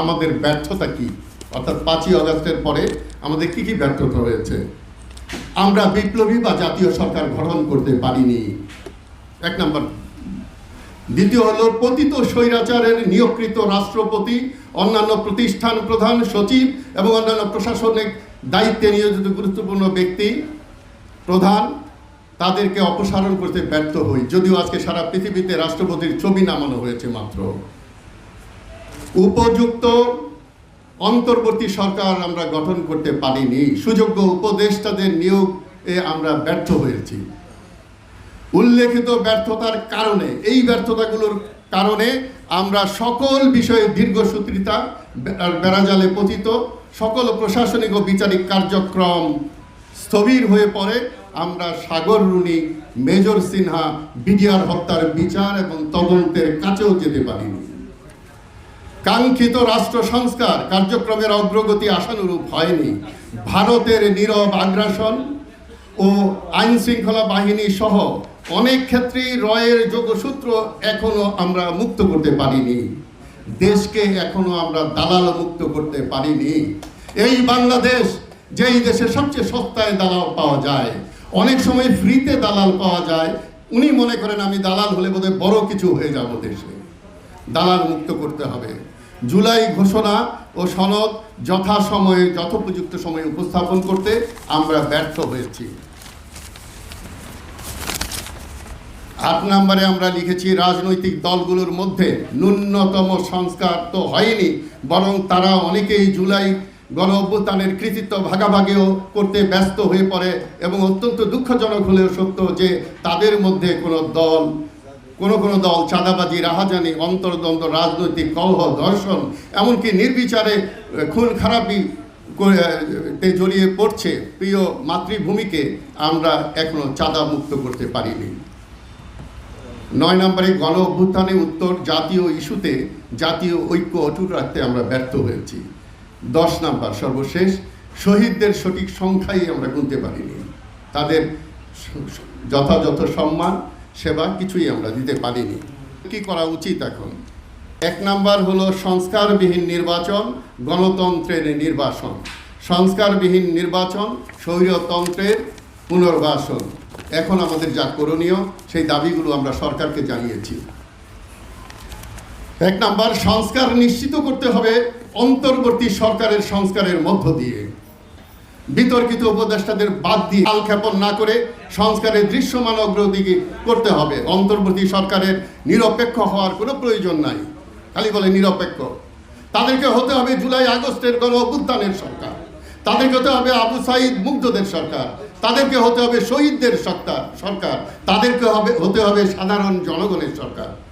আমাদের ব্যর্থতা কি? অর্থাৎ পাঁচই আগস্টের পরে আমাদের কি কি ব্যর্থতা হয়েছে? আমরা বিপ্লবী বা জাতীয় সরকার গঠন করতে পারিনি। এক নম্বর। দ্বিতীয় হলো, পতিত স্বৈরাচারের নিয়োগকৃত রাষ্ট্রপতি, অন্যান্য প্রতিষ্ঠান প্রধান সচিব এবং অন্যান্য প্রশাসনিক দায়িত্বে নিয়োজিত গুরুত্বপূর্ণ ব্যক্তি প্রধান, তাদেরকে অপসারণ করতে ব্যর্থ হই। যদিও আজকে সারা পৃথিবীতে রাষ্ট্রপতির ছবি নামানো হয়েছে মাত্র। উপযুক্ত অন্তর্বর্তী সরকার আমরা গঠন করতে পারিনি। সুযোগ্য উপদেষ্টাদের নিয়োগ এ আমরা ব্যর্থ হয়েছি। উল্লেখিত ব্যর্থতার কারণে, এই ব্যর্থতাগুলোর কারণে আমরা সকল বিষয়ে দীর্ঘসূত্রিতা বেড়াজালে পতিত, সকল প্রশাসনিক ও বিচারিক কার্যক্রম স্থবির হয়ে পড়ে। আমরা সাগর রুনি, মেজর সিনহা, বিডিআর হত্যার বিচার এবং তদন্তের কাছেও যেতে পারিনি। কাঙ্ক্ষিত রাষ্ট্র সংস্কার কার্যক্রমের অগ্রগতি আশানুরূপ হয়নি। ভারতের নীরব আগ্রাসন ও আইন শৃঙ্খলা বাহিনী সহ অনেক ক্ষেত্রেই রয়ের যোগসূত্র এখনও আমরা মুক্ত করতে পারিনি। দেশকে এখনও আমরা দালাল মুক্ত করতে পারিনি। এই বাংলাদেশ যেই দেশে সবচেয়ে সস্তায় দালাল পাওয়া যায়, অনেক সময় ফ্রিতে দালাল পাওয়া যায়, উনি মনে করেন আমি দালাল হলে বোধহয় বড় কিছু হয়ে যাব দেশে। দালাল মুক্ত করতে হবে। জুলাই ঘোষণা ও সনদ যথাসময়ে, যথোপযুক্ত সময়ে উপস্থাপন করতে আমরা ব্যর্থ হয়েছি। আট নম্বরে আমরা লিখেছি, রাজনৈতিক দলগুলোর মধ্যে ন্যূনতম সংস্কার তো হয়নি, বরং তারা অনেকেই জুলাই গণ অভ্যুত্থানের কৃতিত্ব ভাগাভাগিও করতে ব্যস্ত হয়ে পড়ে এবং অত্যন্ত দুঃখজনক হলেও সত্য যে তাদের মধ্যে কোনো দল কোনো কোনো দল চাঁদাবাজি, রাহাজানি, অন্তর্দ্বন্দ্ব, রাজনৈতিক কলহ দর্শন এমনকি নির্বিচারে খুন খারাপি তে জড়িয়ে পড়ছে প্রিয় মাতৃভূমিকে, আমরা এখনও চাঁদা মুক্ত করতে পারিনি। নয় নম্বরে গণ অভ্যুত্থানে উত্তর জাতীয় ইস্যুতে জাতীয় ঐক্য অটুট রাখতে আমরা ব্যর্থ হয়েছি। দশ নাম্বার, সর্বশেষ, শহীদদের সঠিক সংখ্যাই আমরা গুনতে পারিনি। তাদের যথাযথ সম্মান সেবা কিছুই আমরা দিতে পারিনি। কি করা উচিত এখন? এক নাম্বার হলো সংস্কারবিহীন নির্বাচন, গণতন্ত্রের নির্বাচন সংস্কারবিহীন নির্বাচন, স্বৈরতন্ত্রের পুনর্বাসন। এখন আমাদের যা করণীয়, সেই দাবিগুলো আমরা সরকারকে জানিয়েছি। এক নাম্বার, সংস্কার নিশ্চিত করতে হবে অন্তর্বর্তী সরকারের সংস্কারের মধ্য দিয়ে। বিতর্কিত উপদেষ্টাদের বাদ দিয়ে আলক্ষেপণ না করে সংস্কারের দৃশ্যমান অগ্রগতি করতে হবে। অন্তর্বর্তী সরকারের নিরপেক্ষ হওয়ার কোনো প্রয়োজন নাই। খালি বলে নিরপেক্ষ। তাদেরকে হতে হবে জুলাই আগস্টের গণ অভ্যুত্থানের সরকার। তাদেরকে হতে হবে আবু সাইদ মুগ্ধদের সরকার। তাদেরকে হতে হবে শহীদদের সরকার সরকার। তাদেরকে হবে হতে হবে সাধারণ জনগণের সরকার।